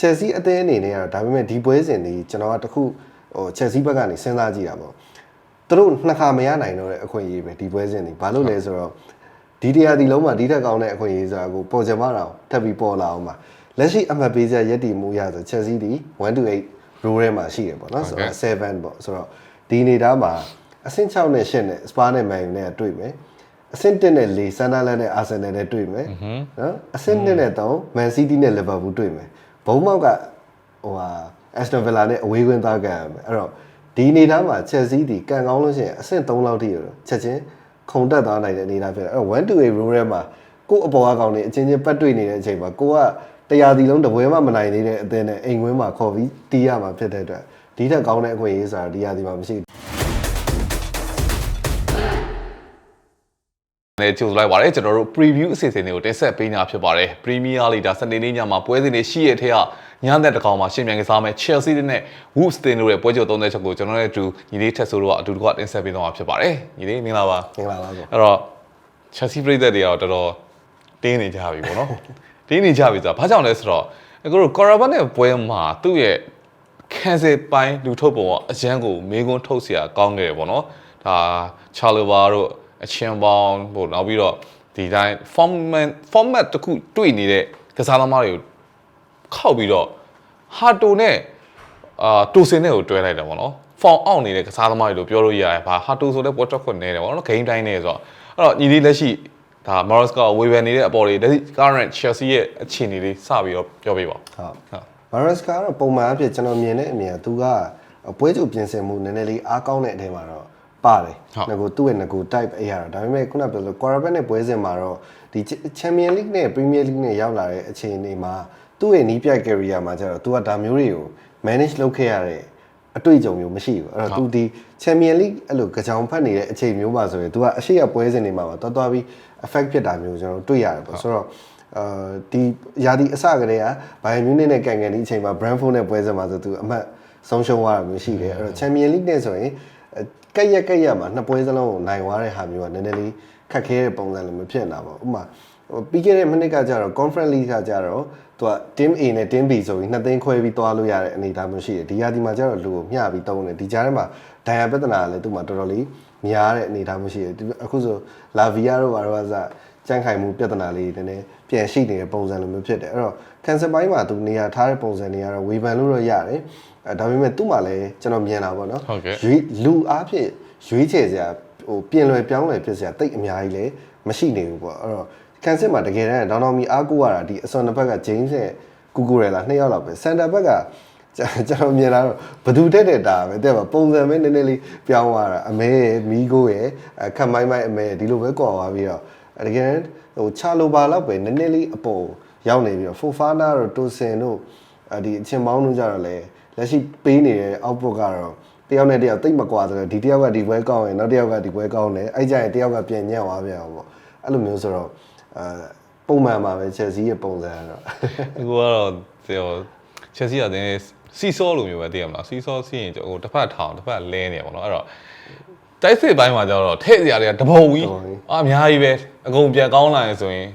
Chelsea အသင်းအနေနဲ့ကတော့ဒါပေမဲ့ဒီပွဲစဉ်ဒီကျွန်တော်ကတခုဟို Chelsea ဘက်ကနေစဉ်းစားကြည့်တာပေါ့သူတို့နှစ်ခါမရနိုင်တော့တဲ့အခွင့်အရေးပဲဒီပွဲစဉ်ဒီဘာလို့လဲဆိုတော့ဒီတရားဒီလုံးမှာဒီထက်ကောင်းတဲ့အခွင့်အရေးဆိုတာကိုပေါ်ကြမတော့ထပ်ပြီးပေါ်လာအောင်ပါလက်ရှိအမှတ်ပေးချက်ရက်တီမှုရဆို Chelsea ဒီ1 to 8 row ထဲမှာရှိတယ်ပေါ့နော်ဆိုတော့7ပေါ့ဆိုတော့ဒီအနေသားမှာအဆင့်6နဲ့8နဲ့ Spa နဲ့ Man U နဲ့တွေ့မယ်အဆင့်1နဲ့4ဆန်ဒါလန်နဲ့အာဆင်နယ်နဲ့တွေ့မယ်နော်အဆင့်2နဲ့3 Man City နဲ့ Liverpool တွေ့မယ်ဘုံ မောက်ကဟိုဟာ Aston Villa နဲ့အဝေးကွင်းသားကန်ရမယ်အဲ့တော့ဒီအနေသားမှာ Chelsea ဒီကန်ကောင်းလို့ရှိရင်အဆင့်3လောက်ထိရချက်ချင်းခုံတက်သွားနိုင်တဲ့အနေသားဖြစ်တယ်အဲ့တော့1 to 8 row ထဲမှာကို့အပေါ်အကောင်တွေအချင်းချင်းပတ်တွေ့နေတဲ့အချိန်မှာကိုကတရားစီလုံးတပွဲမှမနိုင်သေးတဲ့အသင်းနဲ့အိမ်ကွင်းမှာခေါ်ပြီးတီးရမှာဖြစ်တဲ့အတွက်ဒီထက်ကောင်းတဲ့အခွင့်အရေးဆိုတာဒီရာသီမှာမရှိ ဘူး လည်းကြိုဆိုလိုက်ပါတယ်ကျွန်တော်တို့ preview အစီအစဉ်တွေကိုတင်ဆက်ပေးနေတာဖြစ်ပါတယ် Premier League ဒါစနေနေ့ညမှာပွဲစဉ်တွေရှိရတဲ့ထက်ကညတဲ့တစ်ကောင်မှာရှင်မြန်ကစားမယ် Chelsea နဲ့ Wolves တင်တို့ရဲ့ပွဲကြို30ချက်ကိုကျွန်တော်တို့နဲ့အတူညီလေးထက်ဆိုတော့အတူတကွတင်ဆက်ပေးတော့မှာဖြစ်ပါတယ်ညီလေးမင်္ဂလာပါ မင်္ဂလာပါဆို အဲ့တော့ Chelsea ပြည်သက်တွေကတော့တော်တော်တင်းနေကြပြီပေါ့နော် တင်းနေကြပြီဆိုတာဘာကြောင့်လဲဆိုတော့အခုတို့ Carabao နဲ့ပွဲမှာသူ့ရဲ့ cancel ပိုင်းလူထုတ်ပုံကအရန်ကိုမေးခွန်းထုတ်เสียကောင်းခဲ့တယ်ပေါ့နော်ဒါ Chalobah တို့ အချင်းပေါင်းပေါ့နောက်ပြီးတော့ဒီတိုင်း format format တစ်ခုတွေ့နေတဲ့ကစားသမားတွေကိုခောက်ပြီးတော့ဟာတိုနဲ့အာတိုစင်နဲ့ကိုတွဲလိုက်တယ်ပေါ့နော်ဖောင်အောက်နေတဲ့ကစားသမားတွေလို့ပြောလို့ရတယ်ဘာဟာတိုဆိုလဲပေါ်တက်ခွတ်နေတယ်ပေါ့နော်ဂိမ်းတိုင်းနေဆိုတော့အဲ့တော့ညီလေးလက်ရှိဒါ Morris ကဝေဖန်နေတဲ့အပေါ်တွေလက်ရှိ current Chelsea ရဲ့အခြေအနေလေးစပြီးတော့ပြောပြပါဦးဟုတ်ဟုတ်မာရက်စ်ကတော့ပုံမှန်အဖြစ်ကျွန်တော်မြင်တဲ့အမြင်ကသူကပွဲချုပ်ပြင်ဆင်မှုနည်းနည်းလေးအားကောင်းတဲ့အထဲမှာတော့ ပါတယ် ဟုတ် ငါကိုသူ့ရဲ့ငကို type အရာတော့ဒါပေမဲ့ခုနပြောလို့ Quarterback နဲ့ပွဲစဉ်မှာတော့ဒီ Champion League နဲ့ Premier League နဲ့ရောက်လာတဲ့အခြေအနေမှာသူ့ရဲ့နီးပြတ် career မှာကျတော့သူကဒါမျိုးတွေကို manage လုပ်ခဲ့ရတဲ့အတွေ့အကြုံမျိုးမရှိဘူးအဲ့တော့ तू ဒီ Champion League အဲ့လိုကြောင်ဖတ်နေတဲ့အချိန်မျိုးပါဆိုရင် तू ကအရှိရပွဲစဉ်တွေမှာပါတော်တော်ပြီး affect ဖြစ်တာမျိုးကျွန်တော်တွေ့ရတယ်ပေါ့ဆိုတော့အာဒီယာဒီအစကတည်းကဘိုင်မြူးနစ်နဲ့ကန်ကန်ဒီအချိန်မှာ Brentford နဲ့ပွဲစဉ်မှာဆို तू အမှတ်ဆုံးရှုံးသွားတာမျိုးရှိတယ်အဲ့တော့ Champion League နဲ့ဆိုရင်အဲ ကက်ရက်ကက်ရက်မှာနှစ်ပွဲစလုံးကိုနိုင်သွားတဲ့ဟာမျိုးကနည်းနည်းလေးခက်ခဲတဲ့ပုံစံလိုမျိုးဖြစ်နေတာပေါ့ဥပမာဟိုပြီးခဲ့တဲ့မိနစ်ကကြတော့ Conference League ကကြတော့သူက team A နဲ့ team B ဆိုပြီးနှစ်သိန်းခွဲပြီးသွားလို့ရတဲ့အနေအထားမျိုးရှိတယ်ဒီရာဒီမှာကျတော့လူကိုမျှပြီးတုံးတယ်ဒီကြားထဲမှာဒိုင်ယာပြဿနာကလည်းသူ့မှာတော်တော်လေးများတဲ့အနေအထားမျိုးရှိတယ်ဒီအခုဆိုလာဗီယာတို့ဘာတို့ကစကြန့်ခိုင်မှုပြဿနာလေးတွေနည်းနည်း ပြန်ရှိနေတဲ့ပုံစံလိုမျိုးဖြစ်တယ်အဲ့တော့ cancel ပိုင်းမှာသူနေရာထားတဲ့ပုံစံတွေကတော့ဝေဖန်လို့တော့ရတယ်အဲဒါပေမဲ့သူ့မှာလည်းကျွန်တော်မြင်တာပေါ့နော်ဟုတ်ကဲ့ရွေးလူအားဖြင့်ရွေးချယ်စရာဟိုပြင်လွယ်ပြောင်းလွယ်ဖြစ်စရာတိတ်အများကြီးလည်းမရှိနေဘူးပေါ့အဲ့တော့ကန်စစ်မှာတကယ်တမ်းဒေါန်တော်မီအားကိုရတာဒီအစွန်တစ်ဘက်ကဂျိမ်းစ်နဲ့ကူကူရလာနှစ်ယောက်လောက်ပဲစန်တာဘက်ကကျွန်တော်မြင်လာတော့ဘသူတက်တဲ့တာပဲတဲ့ပါပုံစံပဲနည်းနည်းလေးပြောင်းသွားတာအမဲရဲ့မီးကိုရဲ့အခက်မိုင်းမိုင်းအမဲရဲ့ဒီလိုပဲကွာသွားပြီးတော့ တကယ်တမ်းဟိုချာလိုပါလောက်ပဲနည်းနည်းလေးအပေါ်ရောက်နေပြီးတော့ဖိုဖာနာတို့တိုဆင်တို့ဒီအချင်းပေါင်းတို့ကြတော့လေလက်ရှိပေးနေတဲ့ output ကတော့တယောက်နဲ့တယောက်တိတ်မကွာဆိုတော့ဒီတယောက်ကဒီပွဲကောင်းရင်နောက်တယောက်ကဒီပွဲကောင်းတယ်အဲ့ကြရင်တယောက်ကပြန်ညံ့သွားပြန်အောင်ပေါ့အဲ့လိုမျိုးဆိုတော့အဲပုံမှန်ပါပဲ Chelsea ရဲ့ပုံစံကတော့အခုကတော့ဒီဟို Chelsea ကတင်းစီဆောလိုမျိုးပဲတည်ရမလားစီဆောစီရင်ဟိုတစ်ဖက်ထောင်တစ်ဖက်လဲနေပါတော့အဲ့တော့ တိုက်စစ်ပိုင်းမှာကျတော့ထည့်စရာတွေကတပုံကြီးအာအများကြီးပဲအကုန်ပြန်ကောင်းလာရင်ဆိုရင်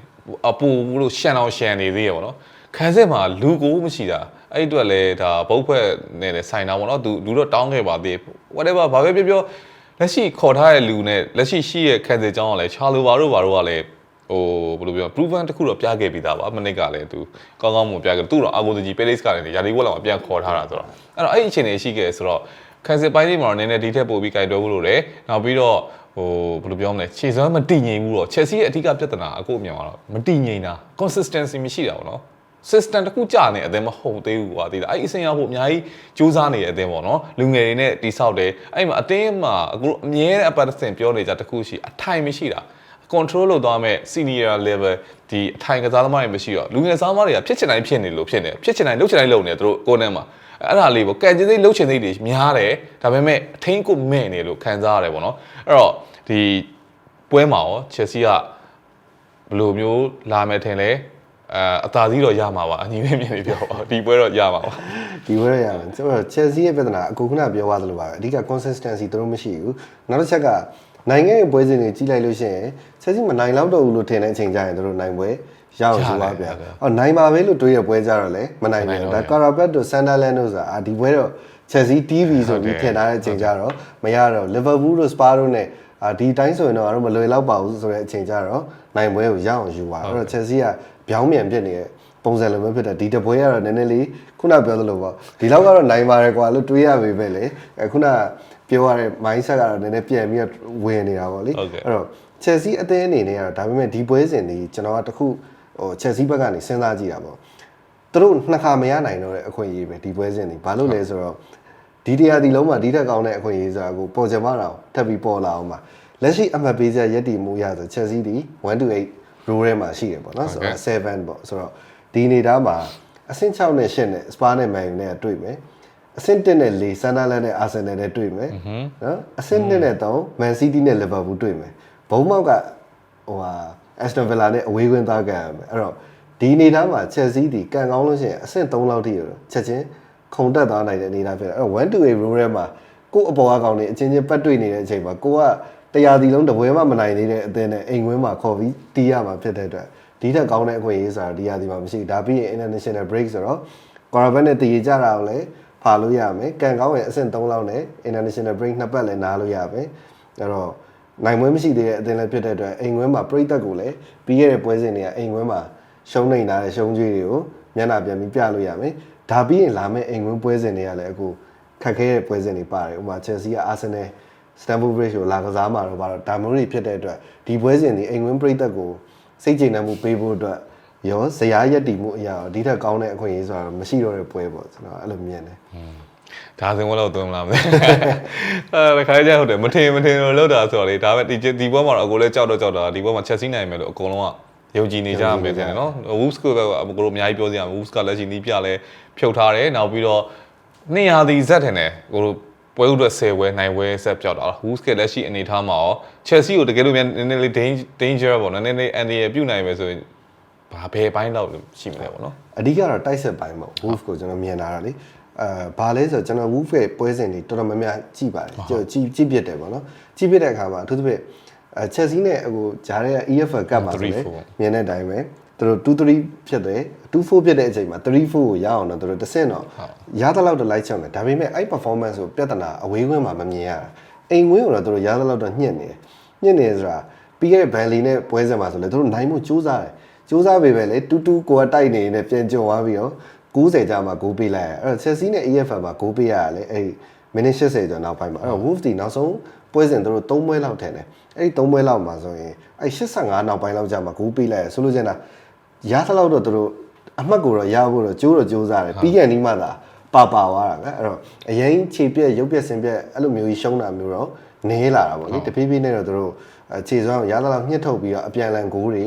အပူဘူးလို့ရှန်အောင်ရှန်နေသေးရပါတော့ခံစစ်မှာလူကိုမရှိတာအဲ့အတွက်လဲဒါဘုတ်ဖက်နဲ့လဲဆိုင်တာပေါ့နော်သူလူတော့တောင်းခဲ့ပါသေး whatever ဘာပဲပြောပြောလက်ရှိခေါ်ထားတဲ့လူနဲ့လက်ရှိရှိရဲ့ခံစစ်ကြောင်းကလည်းချာလိုဘာတို့ဘာတို့ကလည်းဟိုဘယ်လိုပြော proven တခုတော့ပြခဲ့ပြီးသားပါမနစ်ကလည်းသူကောင်းကောင်းမွန်ပြခဲ့သူ့တော့အာဂိုတကြီး Palace ကလည်းယာဒီဝက်လောက်ပြန်ခေါ်ထားတာဆိုတော့အဲ့တော့အဲ့ဒီအခြေအနေရှိခဲ့ဆိုတော့ ကန်စစ်ပိုင်းလေးမှာတော့နည်းနည်းဒီထက်ပိုပြီးကြိုက်တွဲဖို့လို့လေနောက်ပြီးတော့ဟိုဘယ်လိုပြောမလဲခြေစွမ်းမတည်ငြိမ်ဘူးတော့ Chelsea ရဲ့အဓိကပြဿနာအခုအမြန်ကတော့မတည်ငြိမ်တာ consistency မရှိတာပေါ့နော် system တစ်ခုကြာနေအသင်းမဟုတ်သေးဘူးကွာဒီလားအဲ့ဒီအစင်ရဖို့အများကြီးစူးစမ်းနေတဲ့အသင်းပေါ့နော်လူငယ်တွေနဲ့တိဆောက်တယ်အဲ့မှာအသင်းမှာအခုအမြဲတမ်းအပတ်တစ်စင်ပြောနေကြတစ်ခုရှိအထိုင်မရှိတာ control လုပ်သွားမဲ့ senior level ဒီအထိုင်ကစားသမားတွေမရှိတော့လူငယ်စားသမားတွေကဖြစ်ချင်တိုင်းဖြစ်နေလို့ဖြစ်နေဖြစ်ချင်တိုင်းလုပ်ချင်တိုင်းလုပ်နေတယ်သူတို့ကိုယ်နဲ့မှာအဲ့ဒါလေးပေါ့ကံကျင်စိတ်လုပ်ချင်စိတ်တွေများတယ်ဒါပေမဲ့အထင်းကိုမဲ့နေလို့ခံစားရတယ်ပေါ့နော်အဲ့တော့ဒီပွဲမှာရော Chelsea ကဘယ်လိုမျိုးလာမယ်ထင်လဲအဲအသာစီးတော့ရမှာပါအညီလေးမြင်နေပြောပါဒီပွဲတော့ရမှာပါဒီဝဲရရတယ်ကျွန်တော် Chelsea ရဲ့ပြဿနာအခုခုနပြောသွားသလိုပါပဲအဓိက consistency သူတို့မရှိဘူးနောက်တစ်ချက်က နိုင်ငံရဲ့ပွဲစဉ်တွေကြီးလိုက်လို့ရှိရင် Chelsea မနိုင်တော့တော့ဘူးလို့ထင်တဲ့အချိန်ကျရင်သူတို့နိုင်ပွဲရအောင်ယူပါဗျာရတယ်။အော်နိုင်ပါပဲလို့တွေးရပွဲကြတော့လေမနိုင်မနိုင်ဘူးတော့ဒါဘူးကာရာဘတ်တို့ဆန်ဒါလန်တို့ဆိုတာအာဒီပွဲတော့ Chelsea TV ဆိုပြီးဟုတ်တယ်ထင်ထားတဲ့အချိန်ကြတော့မရတော့ Liverpool တို့ Spa တို့ ਨੇ အာဒီတိုင်းဆိုရင်တော့အဲ့တော့မလွယ်တော့ပါဘူးဆိုတဲ့အချိန်ကြတော့နိုင်ပွဲကိုရအောင်ယူပါအဲ့တော့ Chelsea ကပြောင်းပြန်ဖြစ်နေတဲ့ပုံစံလိုမျိုးဖြစ်တယ်ဒီတပွဲကတော့နည်းနည်းလေးခုနပြောသလိုပေါ့ဒီလောက်ကတော့နိုင်ပါတယ်ကွာလို့တွေးရပေပဲလေအဲခုန ပြောရတဲ့ mindset ကတော့နည်းနည်းပြန်ပြီးတော့ဝင်နေတာပေါ့လေဟုတ်ကဲ့အဲ့တော့ Chelsea အသင်းအနေနဲ့ကတော့ဒါပေမဲ့ဒီပွဲစဉ်ဒီကျွန်တော်ကတခုဟို Chelsea ဘက်ကနေစဉ်းစားကြည့်တာပေါ့သူတို့နှစ်ခါမရနိုင်တော့တဲ့အခွင့်အရေးပဲဒီပွဲစဉ်ဒီဘာလို့လဲဆိုတော့ဒီတရားဒီလုံးမှာဒီထက်ကောင်းတဲ့အခွင့်အရေးဆိုတာကိုပေါ်ကြမတော့ထပ်ပြီးပေါ်လာအောင်ပါလက်ရှိအမှတ်ပေးစရာရက်တီမှုရဆို Chelsea ဒီ1 to 8 row ထဲမှာရှိတယ်ပေါ့နော်ဆိုတော့7ပေါ့ဆိုတော့ဒီအနေသားမှာအဆင့်6နဲ့8နဲ့ Spa နဲ့ Man U နဲ့တွေ့မယ် အဆင့်1နဲ့4 Sunderland နဲ့ Arsenal နဲ့တွေ့မယ်နော်အဆင့်2နဲ့3 Man City နဲ့ Liverpool တွေ့မယ်ဘုံမောက်ကဟိုဟာ Aston Villa နဲ့အဝေးကွင်းသားကန်ရမယ်အဲ့တော့ဒီအနေသားမှာ Chelsea ဒီကန်ကောင်းလို့ရှိရင်အဆင့်3လောက်ထိရတော့ချက်ချင်းခုံတက်သွားနိုင်တဲ့အနေသားဖြစ်တယ်အဲ့တော့1 to 8 row ထဲမှာကိုယ့်အပေါ်အကောင်တွေအချင်းချင်းပတ်တွေ့နေတဲ့အချိန်မှာကိုကတရားစီလုံးတပွဲမှမနိုင်သေးတဲ့အသင်းနဲ့အိမ်ကွင်းမှာခေါ်ပြီးတီးရမှာဖြစ်တဲ့အတွက်ဒီထက်ကောင်းတဲ့အခွင့်အရေးဆိုတာဒီရာဒီမှာမရှိဘူးဒါပြီးရင် international break ဆိုတော့ Caravan နဲ့တည်ကြတာကိုလည်း ဖာလို့ရမယ်ကန်ကောင်းရဲ့အဆင့်3လောက်နဲ့ international break နှစ်ပတ်လည်းနားလို့ရမယ်အဲ့တော့နိုင်မွေးမရှိသေးတဲ့အသင်းလည်းဖြစ်တဲ့အတွက်အိမ်ကွင်းမှာပြိသက်ကိုလည်းပြီးခဲ့တဲ့ပွဲစဉ်တွေကအိမ်ကွင်းမှာရှုံးနေတာတဲ့ရှုံးကြွေးတွေကိုမျက်နှာပြန်ပြီးပြလို့ရမယ်ဒါပြီးရင်လာမယ့်အိမ်ကွင်းပွဲစဉ်တွေကလည်းအခုခက်ခဲတဲ့ပွဲစဉ်တွေပါတယ်ဥပမာ Chelsea က Arsenal Stamford Bridge ကိုလာကစားမှာတော့ဘာလို့ဒါမျိုးတွေဖြစ်တဲ့အတွက်ဒီပွဲစဉ်တွေအိမ်ကွင်းပြိသက်ကိုစိတ်ကျေနပ်မှုပေးဖို့အတွက် ရောဇရာရက်တီမှုအရာရောဒီထက်ကောင်းတဲ့အခွင့်အရေးဆိုတာတော့မရှိတော့တဲ့ပွဲပေါ့ကျွန်တော်အဲ့လိုမြင်တယ်ဒါစင်ဝက်တော့သွင်းမလားမသိအဲခါကြဟုတ်တယ်မထင်မထင်လို့လောက်တာဆိုတော့လေဒါပဲဒီဒီပွဲမှာတော့အကိုလည်းကြောက်တော့ကြောက်တာဒီပွဲမှာချက်စီးနိုင်မယ်လို့အကုန်လုံးကယုံကြည်နေကြမယ်တဲ့နော် Wolves ကပဲအကိုတို့အများကြီးပြောစရာ Wolves ကလက်ရှိနီးပြလဲဖြုတ်ထားတယ်နောက်ပြီးတော့200ဒီဇက်ထင်တယ်ကိုတို့ပွဲဥအတွက်10ဝဲ9ဝဲဆက်ပြောက်တာ Wolves ကလက်ရှိအနေထားမှာရော Chelsea ကိုတကယ်လို့များနည်းနည်းလေး danger ပေါ့နော်နည်းနည်းလေး anti ပြုတ်နိုင်မယ်ဆိုရင် ဘာဘယ်ပိုင်းတော့ရှိမလဲပေါ့နော်အဓိကတော့တိုက်ဆက်ပိုင်းပေါ့ Wolf ကိုကျွန်တော်မြင်လာတာလေအဲဘာလဲဆိုတော့ကျွန်တော် Wolf ရဲ့ပွဲစဉ်တွေတော်တော်များများကြည့်ပါတယ်ကျွန်တော်ကြည့်ကြည့်ပြတယ်ပေါ့နော်ကြည့်ပြတဲ့အခါမှာအထူးသဖြင့်အဲ Chelsea နဲ့အခုဂျားရဲ့ EFL Cup မှာဆိုလေ3-4မြင်တဲ့အတိုင်းပဲသူတို့2-3ဖြစ်တယ်2-4ဖြစ်တဲ့အချိန်မှာ3-4ကိုရအောင်တော့သူတို့တစ်ဆင့်တော့ရသလောက်တော့လိုက်ချောင်းတယ်ဒါပေမဲ့အဲ့ performance ကိုပြဿနာအဝေးကွင်းမှာမမြင်ရတာအိမ်ကွင်းကိုတော့သူတို့ရသလောက်တော့ညှစ်နေတယ်ညှစ်နေဆိုတာပြီးခဲ့တဲ့ Burnley နဲ့ပွဲစဉ်မှာဆိုလေသူတို့နိုင်မှုစူးစမ်းတယ် စူးစမ်းပေမဲ့လေတူတူကိုကတိုက်နေနေပြန်ကြုံသွားပြီးတော့90ကြာမှဂိုးပေးလိုက်ရအဲ့တော့ Chelsea နဲ့ EFL မှာဂိုးပေးရတာလေအဲ့မိနစ်80ကျော်နောက်ပိုင်းမှာအဲ့တော့ Wolves ဒီနောက်ဆုံးပွဲစဉ်သူတို့3ပွဲလောက်ထင်တယ်အဲ့ဒီ3ပွဲလောက်မှာဆိုရင်အဲ့85နောက်ပိုင်းလောက်ကြာမှဂိုးပေးလိုက်ရဆိုလို့ချင်းတာရသလောက်တော့သူတို့အမှတ်ကိုတော့ရဖို့တော့ကြိုးတော့ကြိုးစားတယ်ပြီးကန်ဒီမှသာပါပါသွားတာဗျအဲ့တော့အရင်ခြေပြက်ရုပ်ပြက်စင်ပြက်အဲ့လိုမျိုးကြီးရှုံးတာမျိုးတော့နေလာတာပေါ့လေတဖြည်းဖြည်းနဲ့တော့သူတို့ခြေစွမ်းကိုရသလောက်ညှစ်ထုတ်ပြီးတော့အပြန်လန်ဂိုးတွေ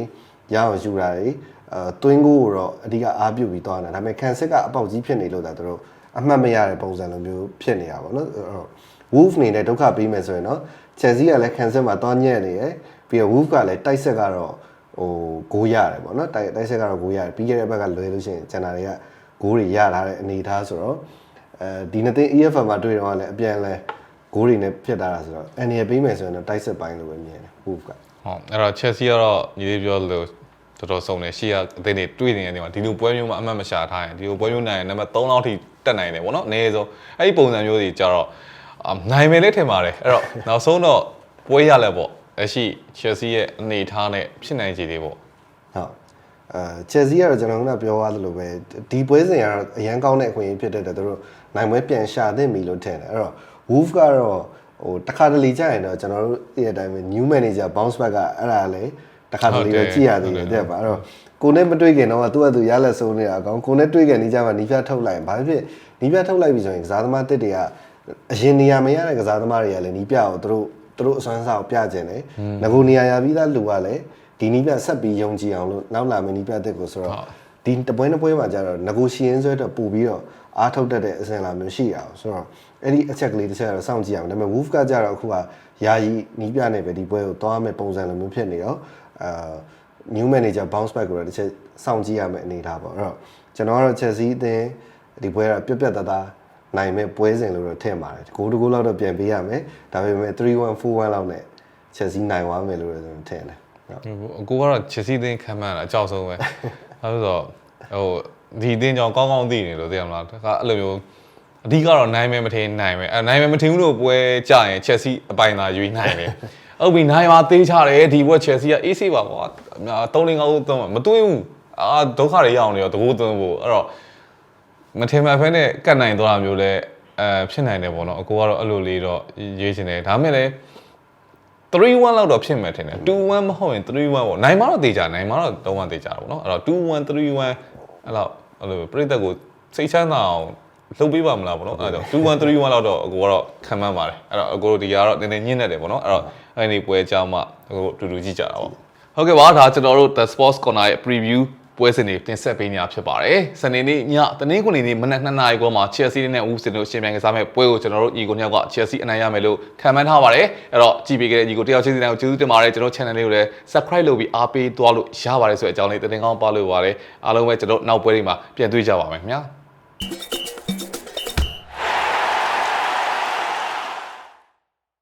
ရအောင်ယူတာတွေအဲတွင်းကိုတော့အဓိကအားပြုပြီးသွားတာဒါပေမဲ့ကန်စစ်ကအပေါက်ကြီးဖြစ်နေလို့ဒါသူတို့အမှတ်မရတဲ့ပုံစံလိုမျိုးဖြစ်နေတာပေါ့နော်အဲ့တော့ Wolf နေနဲ့ဒုက္ခပေးမယ်ဆိုရင်တော့ Chelsea ကလည်းကန်စစ်မှာတွားညက်နေရယ်ပြီးတော့ Wolf ကလည်းတိုက်ဆက်ကတော့ဟိုဂိုးရတယ်ပေါ့နော်တိုက်တိုက်ဆက်ကတော့ဂိုးရတယ်ပြီးခဲ့တဲ့ဘက်ကလွယ်လို့ရှိရင်ကျန်တာတွေကဂိုးတွေရလာတဲ့အနေအထားဆိုတော့အဲဒီနှစ်သိန်း EFL မှာတွေ့တော့လည်းအပြန်လဲဂိုးတွေနဲ့ဖြစ်တာဆိုတော့အန်ရပေးမယ်ဆိုရင်တော့တိုက်ဆက်ပိုင်းလို့ပဲမြင်တယ် Wolf ကဟုတ်အဲ့တော့ Chelsea ကတော့ညီလေးပြောလို့ တော်တော်စုံတယ်ရှေ့ကအသိတွေတွေ့နေတဲ့နေမှာဒီလိုပွဲမျိုးမှာအမှတ်မရှာထားရင်ဒီလိုပွဲမျိုးနိုင်ရင်နံပါတ်3လောက်ထိတက်နိုင်တယ်ဗောနော်အနည်းဆုံးအဲ့ဒီပုံစံမျိုးတွေကြတော့အနိုင်မယ်လေးထင်ပါတယ်အဲ့တော့နောက်ဆုံးတော့ပွဲရလဲပေါ့လက်ရှိ Chelsea ရဲ့အနေအထားနဲ့ဖြစ်နိုင်ခြေတွေပေါ့ဟုတ်အဲ Chelsea ကတော့ကျွန်တော်ကပြောရသလိုပဲဒီပွဲစဉ်ကတော့အရန်ကောင်းတဲ့အခွင့်အရေးဖြစ်တဲ့အတွက်သူတို့နိုင်ပွဲပြန်ရှာသင့်ပြီလို့ထင်တယ်အဲ့တော့ Wolf ကတော့ဟိုတခါတလေကြာရင်တော့ကျွန်တော်တို့ဒီအတိုင်းပဲ new manager bounce back ကအဲ့ဒါလည်း တခါတလေတော့ကြည့်ရသေးတယ်တဲ့ပါအဲ့တော့ကိုနဲ့မတွေ့ခင်တော့သူ့အတူရလက်ဆုံးနေတာအကောင်ကိုနဲ့တွေ့ခင်နေကြမှာနီးပြထုတ်လိုက်ရင်ဘာဖြစ်နီးပြထုတ်လိုက်ပြီဆိုရင်ကစားသမားတစ်တွေကအရင်နေရာမရတဲ့ကစားသမားတွေကလည်းနီးပြကိုသူတို့သူတို့အစွမ်းစားကိုပြကျင်တယ်ငကိုနေရာရပြီးသားလူကလည်းဒီနီးပြဆက်ပြီးယုံကြည်အောင်လို့နောက်လာမယ့်နီးပြတစ်ကိုဆိုတော့ဒီတပွဲနှစ်ပွဲမှာကျတော့ negotiation ဆွဲတော့ပို့ပြီးတော့အားထုတ်တတ်တဲ့အစဉ်လာမျိုးရှိရအောင်ဆိုတော့အဲ့ဒီအချက်ကလေးတစ်ချက်ကတော့စောင့်ကြည့်အောင်ဒါပေမဲ့ Wolf ကကျတော့အခုကယာယီနီးပြနေပဲဒီပွဲကိုသွားမယ်ပုံစံလိုမျိုးဖြစ်နေတော့ အာ new manager bounce back ကိုတော့တစ်ချက်စောင့်ကြည့်ရမယ်အနေထားပေါ့အဲ့တော့ကျွန်တော်ကတော့ Chelsea အသင်းဒီပွဲကပြက်ပြက်သားသားနိုင်မဲ့ပွဲစဉ်လို့တော့ထင်ပါတယ်ဂိုးတကူလောက်တော့ပြန်ပေးရမယ်ဒါပေမဲ့3-1 4-1လောက်နဲ့ Chelsea နိုင်သွားမယ်လို့တော့ကျွန်တော်ထင်တယ်အကိုကတော့ချက်စီသင်းခံမှန်းတာအကြောက်ဆုံးပဲအဲဆိုတော့ဟိုဒီအသင်းကြောင့်ကောင်းကောင်းသိနေလို့သိရမလားဒါကအဲ့လိုမျိုးအဓိကတော့နိုင်မယ်မထင်နိုင်မယ်အဲနိုင်မယ်မထင်ဘူးလို့ပွဲကြရင်ချက်စီအပိုင်သာယူနိုင်တယ် ဟုတ်ပြီနိုင်ပါသေးချတယ်ဒီဘက်ချက်စီကအေးဆေးပါကွာအများ3 5ဦးသုံးမသွင်းဘူးအာဒုက္ခတွေရောက်နေရောတကူသွင်းဖို့အဲ့တော့မထင်မှတ်ဖဲနဲ့ကတ်နိုင်သွားတာမျိုးလဲအဲဖြစ်နိုင်တယ်ပေါ့နော်အကိုကတော့အဲ့လိုလေးတော့ရွေးချင်တယ်ဒါမဲ့လည်း3-1လောက်တော့ဖြစ်မယ်ထင်တယ်2-1မဟုတ်ရင်3-1ပေါ့နိုင်မတော့တေချာနိုင်မတော့တော့1တေချာပေါ့နော်အဲ့တော့2-1 3-1အဲ့လောက်အဲ့လိုပြိသက်ကိုစိတ်ချမ်းသာအောင် လှုပ်ပေးပါမလားပေါ့နော်အဲ့တော့2-1 3-1လောက်တော့အကိုကတော့ခံမှန်းပါတယ်အဲ့တော့အကိုတို့ဒီကတော့နည်းနည်းညှင်းနေတယ်ပေါ့နော်အဲ့တော့အဲ့ဒီပွဲကြောင်းမှအကိုတို့တူတူကြည့်ကြတာပေါ့ဟုတ်ကဲ့ပါဒါကျွန်တော်တို့ The Sports Corner ရဲ့ preview ပွဲစဉ်တွေတင်ဆက်ပေးနေတာဖြစ်ပါတယ်။စနေနေ့ညတနင်္ဂနွေနေ့မနက်2နာရီခွဲမှာ Chelsea နဲ့ Wolves တို့ရှင်ပြိုင်ကစားမဲ့ပွဲကိုကျွန်တော်တို့ညီကိုနှစ်ယောက်က Chelsea အနိုင်ရမယ်လို့ခံမှန်းထားပါတယ်။အဲ့တော့ကြည့်ပေးခဲ့တဲ့ညီကိုတယောက်ချင်းစီတိုင်းကိုကျေးဇူးတင်ပါတယ်ကျွန်တော် channel လေးကိုလည်း subscribe လုပ်ပြီးအားပေးသွားလို့ရပါတယ်ဆိုတဲ့အကြောင်းလေးတင်ကောင်းပါလို့ပါတယ်။အားလုံးပဲကျွန်တော်နောက်ပွဲတွေမှာပြန်တွေ့ကြပါမယ်ခင်ဗျာ။